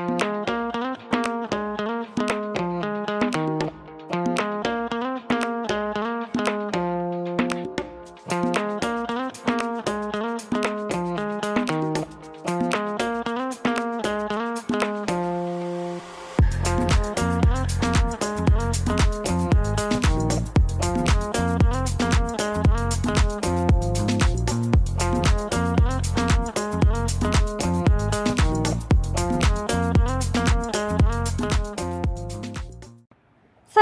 ส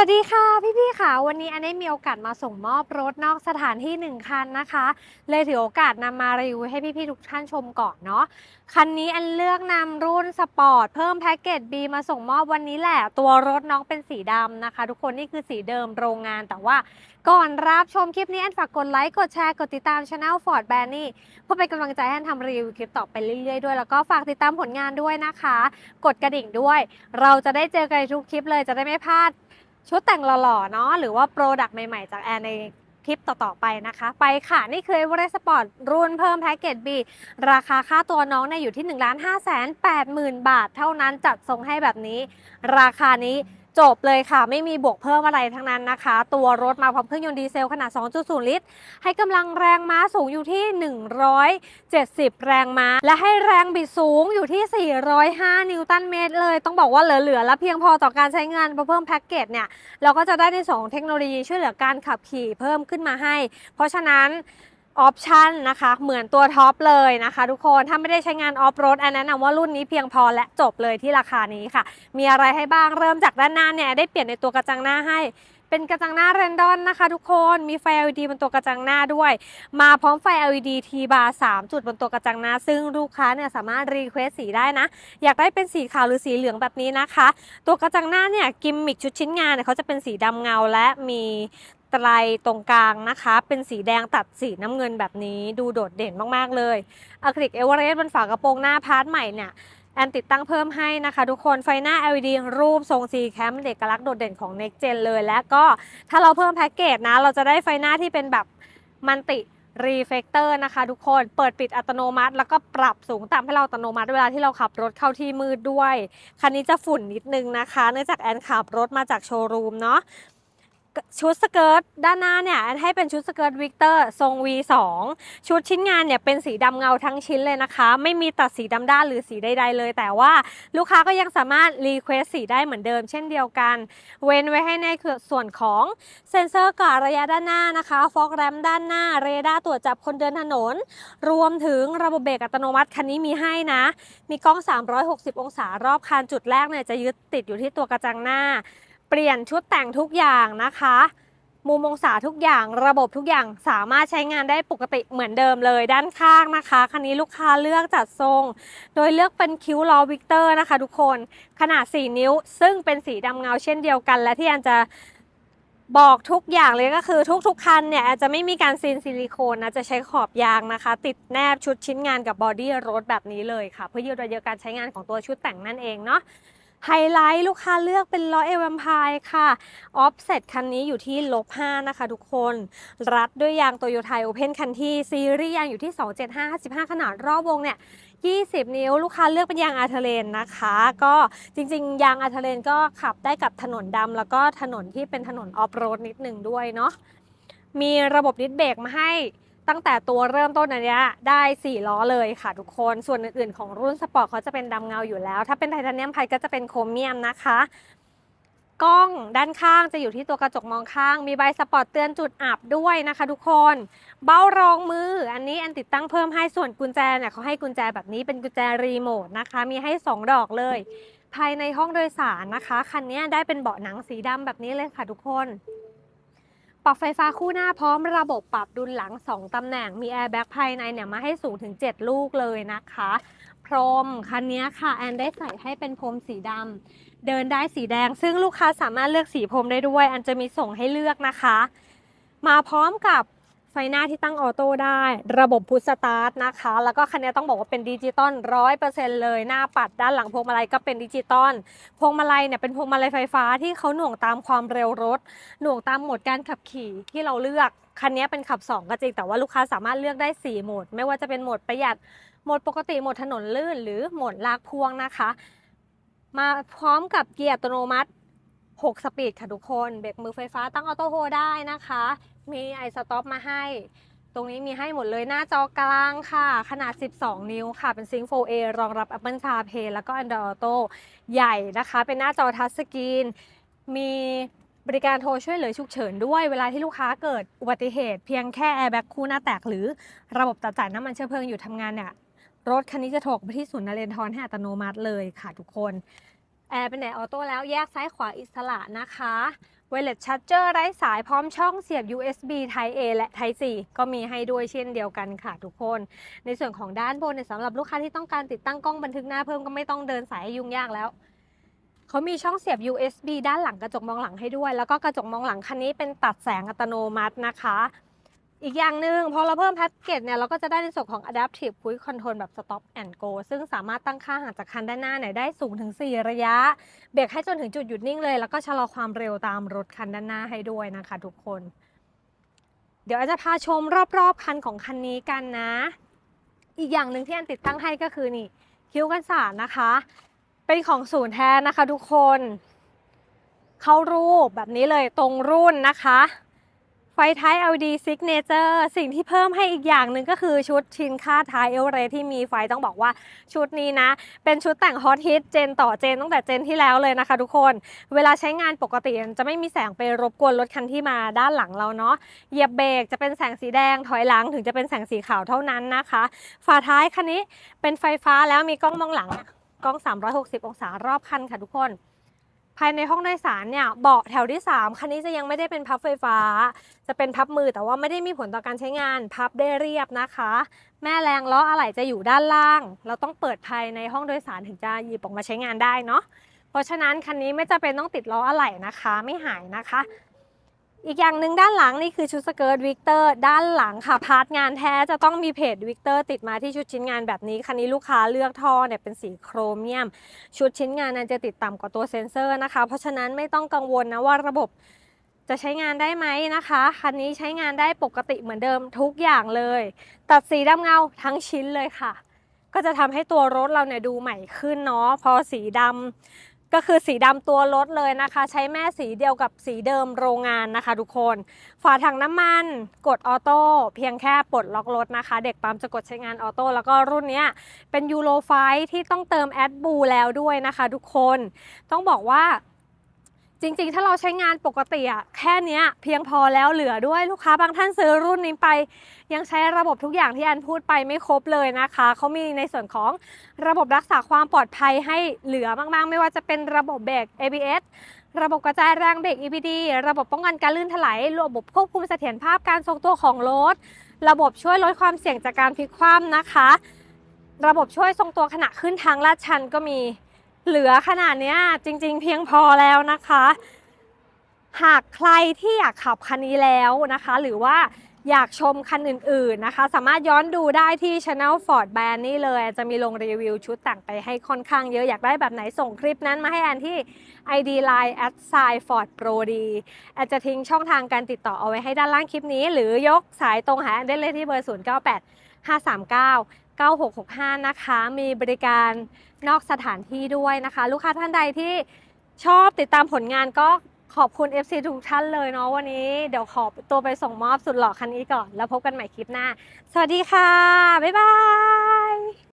วัสดีค่ะพี่ๆค่ะ วันนี้อันได้มีโอกาสมาส่งมอบรถนอกสถานที่หนึ่งคันนะคะ เลยถือโอกาสนำมารีวิวให้พี่ๆทุกท่านชมก่อนเนาะคันนี้อันเลือกนำรุ่นสปอร์ตเพิ่มแพ็กเกจ B มาส่งมอบวันนี้แหละ ตัวรถน้องเป็นสีดำนะคะ ทุกคนนี่คือสีเดิมโรงงานแต่ว่าก่อนรับชมคลิปนี้อันฝากกดไลค์กดแชร์กดติดตามช anel Ford b a n n y เพื่อเป็นกำลังใจให้อันทำรีวิวคลิปต่อไปเรื่อยๆด้วยแล้วก็ฝากติดตามผลงานด้วยนะคะ กดกระดิ่งด้วย เราจะได้เจอกันในทุกคลิปเลยจะได้ไม่พลาด ชุดแต่งหล่อๆเนาะหรือว่าโปรดักต์ใหม่ๆ จากแอนในคลิปต่อๆไปนะคะ ไปค่ะ นี่คือ e v e r e s t Sport รุ่นเพิ่มแพ็กเกจ B ราคาค่าตัวน้องเนี่ยอยู่ที่ 1 5 8 0 0 0 0 บาท เท่านั้นจัดทรงให้แบบนี้ ราคานี้ จบเลยค่ะ ไม่มีบวกเพิ่มอะไรทั้งนั้นนะคะ ตัวรถมาพร้อมเครื่องยนต์ดีเซลขนาด 2.0 ลิตร ให้กำลังแรงม้าสูงอยู่ที่ 170 แรงม้า และให้แรงบิดสูงอยู่ที่ 405 นิวตันเมตรเลย ต้องบอกว่าเหลือๆและเพียงพอต่อการใช้งานพอเพิ่มแพ็กเกจเนี่ย เราก็จะได้ในสองเทคโนโลยีช่วยเหลือการขับขี่เพิ่มขึ้นมาให้ เพราะฉะนั้น ออปชันนะคะ เหมือนตัวท็อปเลยนะคะทุกคนถ้าไม่ได้ใช้งานออฟโรดอันแนะนำว่ารุ่นนี้เพียงพอและจบเลยที่ราคานี้ค่ะ มีอะไรให้บ้างเริ่มจากด้านหน้าเนี่ยได้เปลี่ยนในตัวกระจังหน้าให้เป็นกระจังหน้าเรนดอนนะคะ ทุกคนมีไฟ LED บนตัวกระจังหน้าด้วย มาพร้อมไฟ LED T bar 3 จุดบนตัวกระจังหน้า ซึ่งลูกค้าเนี่ยสามารถรีเควสสีได้นะ อยากได้เป็นสีขาวหรือสีเหลืองแบบนี้นะคะ ตัวกระจังหน้าเนี่ยกิมมิคชุดชิ้นงานเนี่ยเขาจะเป็นสีดำเงาและมี ไตรตรงกลางนะคะ เป็นสีแดงตัดสีน้ำเงินแบบนี้ดูโดดเด่นมากๆเลยอะคริลิกเอเวอเรสต์บนฝากระโปรงหน้าพาร์ทใหม่เนี่ยแอนติดตั้งเพิ่มให้นะคะทุกคนไฟหน้า LED รูปทรง C แคมเอกลักษณ์โดดเด่นของ Next Gen เลยและก็ถ้าเราเพิ่มแพ็กเกจนะ เราจะได้ไฟหน้าที่เป็นแบบมันติรีเฟกเตอร์นะคะทุกคนเปิดปิดอัตโนมัติ แล้วก็ปรับสูงต่ำให้เราอัตโนมัติเวลาที่เราขับรถเข้าที่มืดด้วย คันนี้จะฝุ่นนิดนึงนะคะ เนื่องจากแอนขับรถมาจากโชว์รูมเนาะ ชุดสเกิร์ตด้านหน้าเนี่ยให้เป็นชุดสเกิร์ตวิกเตอร์ทรง V2 ชุดชิ้นงานเนี่ยเป็นสีดำเงาทั้งชิ้นเลยนะคะ ไม่มีตัดสีดำด้านหรือสีใดๆเลย แต่ว่าลูกค้าก็ยังสามารถรีเควสสีได้เหมือนเดิมเช่นเดียวกัน เว้นไว้ให้ในส่วนของเซ็นเซอร์กะระยะด้านหน้านะคะฟอกแรมด้านหน้าเรดาร์ตรวจจับคนเดินถนน รวมถึงระบบเบรกอัตโนมัติคันนี้มีให้นะ มีกล้อง 360 องศารอบคันจุดแรกเนี่ยจะยึดติดอยู่ที่ตัวกระจังหน้า เปลี่ยนชุดแต่งทุกอย่างนะคะ มุมองศาทุกอย่างระบบทุกอย่างสามารถใช้งานได้ปกติเหมือนเดิมเลยด้านข้างนะคะคันนี้ลูกค้าเลือกจัดทรง โดยเลือกเป็นคิ้วล้อวิกเตอร์นะคะ ทุกคนขนาด 4 นิ้ว ซึ่งเป็นสีดำเงาเช่นเดียวกัน และที่อันจะบอกทุกอย่างเลยก็คือทุกๆคันเนี่ยจจะไม่มีการซีนซิลิโคนนะจะใช้ขอบยางนะคะ ติดแนบชุดชิ้นงานกับบอดี้รถแบบนี้เลยค่ะ เพื่อยืดระยะการใช้งานของตัวชุดแต่งนั่นเองเนาะ ไฮไลท์ลูกค้าเลือกเป็นล้อเอว a มพายค่ะออฟเซ็ตคันนี้อยู่ที่ลบ5นะคะทุกคน รัดด้วยยางโตโยต้าโอเพนคันที่ ซีรีส์ยางอยู่ที่ 275 55 ขนาดรอบวงเนี่ย 20 นิ้วลูกค้าเลือกเป็นยางอาร์เทเลนนะคะ ก็จริงๆ ยางอาร์เทเลนก็ขับได้กับถนนดำแล้วก็ถนนที่เป็นถนนออฟโรดนิดหนึ่งด้วยเนาะมีระบบดิสเบรกมาให้ ตั้งแต่ตัวเริ่มต้นอันเนี้ยได้ 4 ล้อเลยค่ะทุกคน ส่วนอื่นๆของรุ่นสปอร์ตเขาจะเป็นดำเงาอยู่แล้ว ถ้าเป็นไทเทเนียมไพก็จะเป็นโครเมียมนะคะ กล้องด้านข้างจะอยู่ที่ตัวกระจกมองข้าง มีใบสปอร์ตเตือนจุดอับด้วยนะคะ ทุกคน เบ้ารองมือ อันนี้อันติดตั้งเพิ่มให้ส่วนกุญแจเนี่ยเขาให้กุญแจแบบนี้เป็นกุญแจรีโมทนะคะ มีให้ 2 ดอกเลย ภายในห้องโดยสารนะคะ คันนี้ได้เป็นเบาะหนังสีดำแบบนี้เลยค่ะทุกคน ปรับไฟฟ้าคู่หน้าพร้อมระบบปรับดุลหลัง 2 ตำแหน่ง มีแอร์แบ็กภายในเนี่ยมาให้สูงถึง 7 ลูกเลยนะคะ พรมคันนี้ค่ะ แอนได้ใส่ให้เป็นพรมสีดำเดินได้สีแดง ซึ่งลูกค้าสามารถเลือกสีพรมได้ด้วย อันจะมีส่งให้เลือกนะคะ มาพร้อมกับ ฟหน้าที่ตั้งออโต้ได้ ระบบพุชสตาร์ทนะคะ แล้วก็คันนี้ต้องบอกว่าเป็นดิจิตอลร้อยเปอร์เซ็นต์เลย หน้าปัดด้านหลังพวงมาลัยก็เป็นดิจิตอล พวงมาลัยเนี่ยเป็นพวงมาลัยไฟฟ้าที่เขาหน่วงตามความเร็วรถ หน่วงตามโหมดการขับขี่ที่เราเลือกคันนี้เป็นขับ 2 ก็จริง แต่ว่าลูกค้าสามารถเลือกได้ 4 โหมด ไม่ว่าจะเป็นโหมดประหยัด โหมดปกติ โหมดถนนลื่น หรือโหมดลากพวงนะคะ มาพร้อมกับเกียร์อัตโนมัติ 6 สปีดค่ะทุกคนเบรกมือไฟฟ้าตั้งออโต้โฮได้นะคะ มีไอสต็อปมาให้ ตรงนี้มีให้หมดเลยหน้าจอกลางค่ะ ขนาด 12 นิ้วค่ะ เป็นซิงค์ 4A รองรับ Apple CarPlay แล้วก็ Android Auto ใหญ่นะคะ เป็นหน้าจอทัชสกรีน มีบริการโทรช่วยเหลือฉุกเฉินด้วยเวลาที่ลูกค้าเกิดอุบัติเหตุเพียงแค่แอร์แบ็กคู่หน้าแตก หรือระบบตัดจ่ายน้ำมันเชื้อเพลิงอยู่ทำงานเนี่ยรถคันนี้จะโทรไปที่ศูนย์นเรนทรให้อัตโนมัติเลยค่ะทุกคน แอร์เป็นแอร์ออโต้แล้วแยกซ้ายขวาอิสระนะคะไวเลสชาร์จเจอร์ไร้สายพร้อมช่องเสียบ USB Type A และ Type C ก็มีให้ด้วยเช่นเดียวกันค่ะทุกคน ในส่วนของด้านบนเนี่ยสำหรับลูกค้าที่ต้องการติดตั้งกล้องบันทึกหน้าเพิ่มก็ไม่ต้องเดินสายยุ่งยากแล้ว เขามีช่องเสียบ USB ด้านหลังกระจกมองหลังให้ด้วย แล้วก็กระจกมองหลังคันนี้เป็นตัดแสงอัตโนมัตินะคะ อีกอย่างหนึ่งพอเราเพิ่มแพ็กเกจเนี่ยเราก็จะได้ในส่วนของ Adaptive Cruise Control แบบ Stop and Go ซึ่งสามารถตั้งค่าห่างจากคันด้านหน้าเนี่ยได้สูงถึง 4 ระยะ เบรกให้จนถึงจุดหยุดนิ่งเลย แล้วก็ชะลอความเร็วตามรถคันด้านหน้าให้ด้วยนะคะทุกคน เดี๋ยวอาจจะพาชมรอบๆ คันของคันนี้กันนะ อีกอย่างหนึ่งที่อันติดตั้งให้ก็คือนี่คิ้วกันสาดนะคะ เป็นของศูนย์แท้นะคะ ทุกคน เข้ารูปแบบนี้เลยตรงรุ่นนะคะ ไฟท้าย LED Signature สิ่งที่เพิ่มให้อีกอย่างหนึ่งก็คือชุดชินค่าท้ายเอลเรที่มีไฟต้องบอกว่าชุดนี้นะ เป็นชุดแต่งฮอตฮิตเจนต่อเจนตั้งแต่เจนที่แล้วเลยนะคะทุกคน เวลาใช้งานปกติจะไม่มีแสงไปรบกวนรถคันที่มาด้านหลังเราเนาะเหยียบเบรกจะเป็นแสงสีแดงถอยหลังถึงจะเป็นแสงสีขาวเท่านั้นนะคะ ฝาท้ายคันนี้เป็นไฟฟ้าแล้วมีกล้องมองหลังกล้อง 360 องศารอบคันค่ะทุกคน ภายในห้องโดยสารเนี่ยเบาะแถวที่ 3 คันนี้จะยังไม่ได้เป็นพับไฟฟ้า จะเป็นพับมือแต่ว่าไม่ได้มีผลต่อการใช้งาน พับได้เรียบนะคะ แม่แรงล้ออะไหล่จะอยู่ด้านล่าง เราต้องเปิดภายในห้องโดยสารถึงจะหยิบออกมาใช้งานได้เนาะเพราะฉะนั้นคันนี้ไม่จะเป็นต้องติดล้ออะไหล่นะคะ ไม่หายนะคะ อีกอย่างหนึ่งด้านหลังนี่คือชุดสเกิร์ตวิกเตอร์ด้านหลังค่ะพาร์ทงานแท้จะต้องมีเพจวิกเตอร์ติดมาที่ชุดชิ้นงานแบบนี้คันนี้ลูกค้าเลือกท่อเนี่ยเป็นสีโครเมียม ชุดชิ้นงานนั้นจะติดต่ำกว่าตัวเซ็นเซอร์นะคะ เพราะฉะนั้นไม่ต้องกังวลนะว่าระบบจะใช้งานได้ไหมนะคะคันนี้ใช้งานได้ปกติเหมือนเดิมทุกอย่างเลย ตัดสีดำเงาทั้งชิ้นเลยค่ะ ก็จะทำให้ตัวรถเราเนี่ยดูใหม่ขึ้นเนาะพอสีดำ ก็คือสีดำตัวรถเลยนะคะ ใช้แม่สีเดียวกับสีเดิมโรงงานนะคะ ทุกคน ฝาถังน้ำมันกดออโต้เพียงแค่ปลดล็อกรถนะคะ เด็กปั๊มจะกดใช้งานออโต้แล้วก็รุ่นนี้เป็นยูโรไฟที่ต้องเติมแอดบูแล้วด้วยนะคะ ทุกคน ต้องบอกว่า จริงๆ ถ้าเราใช้งานปกติอะแค่เนี้ยเพียงพอแล้วเหลือด้วยลูกค้าบางท่านซื้อรุ่นนี้ไป ยังใช้ระบบทุกอย่างที่อันพูดไปไม่ครบเลยนะคะเขามีในส่วนของระบบรักษาความปลอดภัยให้เหลือมากๆ ไม่ว่าจะเป็นระบบเบรก ABS ระบบกระจายแรงเบรก EPD ระบบป้องกันการลื่นถลายระบบควบคุมเสถียรภาพการทรงตัวของรถ ระบบช่วยลดความเสี่ยงจากการพลิกคว่ำนะคะ ระบบช่วยทรงตัวขณะขึ้นทางลาดชันก็มี เหลือขนาดนี้จริงๆ เพียงพอแล้วนะคะ หากใครที่อยากขับคันนี้แล้วนะคะ หรือว่าอยากชมคันอื่นๆนะคะ สามารถย้อนดูได้ที่ Channel Ford Band นี่เลย จะมีลงรีวิวชุดแต่งไปให้ค่อนข้างเยอะอยากได้แบบไหนส่งคลิปนั้นมาให้แอนที่ ID Line at s i Ford Pro D แอนจะทิ้งช่องทางการติดต่อเอาไว้ให้ด้านล่างคลิปนี้ หรือ ยกสายตรงหาแอนได้เลยที่เบอร์ 098 539 9665 นะคะ มีบริการนอกสถานที่ด้วยนะคะ ลูกค้าท่านใดที่ชอบติดตามผลงานก็ขอบคุณ FC ทุกท่านเลยเนาะวันนี้เดี๋ยวขอตัวไปส่งมอบสุดหล่อคันนี้ก่อน แล้วพบกันใหม่คลิปหน้า สวัสดีค่ะ บ๊ายบาย